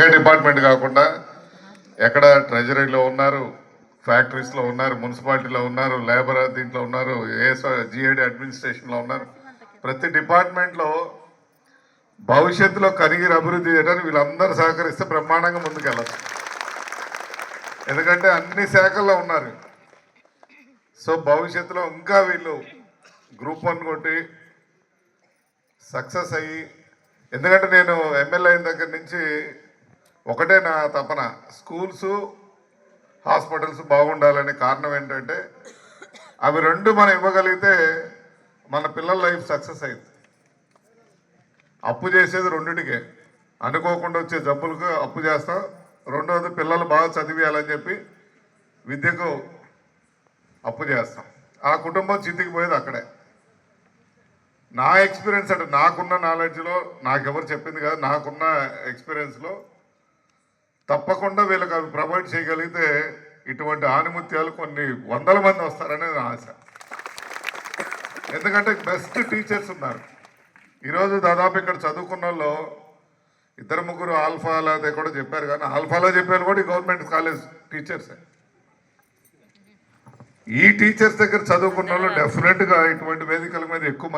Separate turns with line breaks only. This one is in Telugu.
ఏ డిపార్ట్మెంట్ కాకుండా ఎక్కడ ట్రెజరీలో ఉన్నారు ఫ్యాక్టరీస్లో ఉన్నారు మున్సిపాలిటీలో ఉన్నారు లేబర్ దీంట్లో ఉన్నారు ఏఎస్ జిఐడి అడ్మినిస్ట్రేషన్లో ఉన్నారు. ప్రతి డిపార్ట్మెంట్లో భవిష్యత్తులో కనిగిరి అభివృద్ధి చేయడానికి వీళ్ళందరూ సహకరిస్తే బ్రహ్మాండంగా ముందుకెళ్ళచ్చు. ఎందుకంటే అన్ని శాఖల్లో ఉన్నారు. సో భవిష్యత్తులో ఇంకా వీళ్ళు గ్రూప్ వన్ కొట్టి సక్సెస్ అయ్యి ఎందుకంటే నేను ఎమ్మెల్యే అయిన దగ్గర ఒకటే నా తపన. స్కూల్స్ హాస్పిటల్స్ బాగుండాలనే కారణం ఏంటంటే అవి రెండు మనం ఇవ్వగలిగితే మన పిల్లల లైఫ్ సక్సెస్ అయింది అప్పు చేసేది రెండింటికే. అనుకోకుండా వచ్చే జబ్బులకు అప్పు చేస్తాం. రెండవది పిల్లలు బాగా చదివేయాలని చెప్పి విద్యకు అప్పు చేస్తాం. ఆ కుటుంబం చితికి పోయేది అక్కడే. నా ఎక్స్పీరియన్స్ అంటే నాకున్న నాలెడ్జ్లో నాకెవరు చెప్పింది కాదు నాకున్న ఎక్స్పీరియన్స్లో తప్పకుండా వీళ్ళకి అవి ప్రొవైడ్ చేయగలిగితే ఇటువంటి ఆనిముత్యాలు కొన్ని వందల మంది వస్తారనేది ఆశ. ఎందుకంటే బెస్ట్ టీచర్స్ ఉన్నారు. ఈరోజు దాదాపు ఇక్కడ చదువుకున్న వాళ్ళు ఇద్దరు ముగ్గురు ఆల్ఫాలో అదే కూడా చెప్పారు కానీ ఆల్ఫాలో చెప్పారు కూడా ఈ గవర్నమెంట్ కాలేజ్ టీచర్సే ఈ టీచర్స్ దగ్గర చదువుకున్న వాళ్ళు డెఫినెట్గా ఇటువంటి వేదికల మీద ఎక్కువ మంది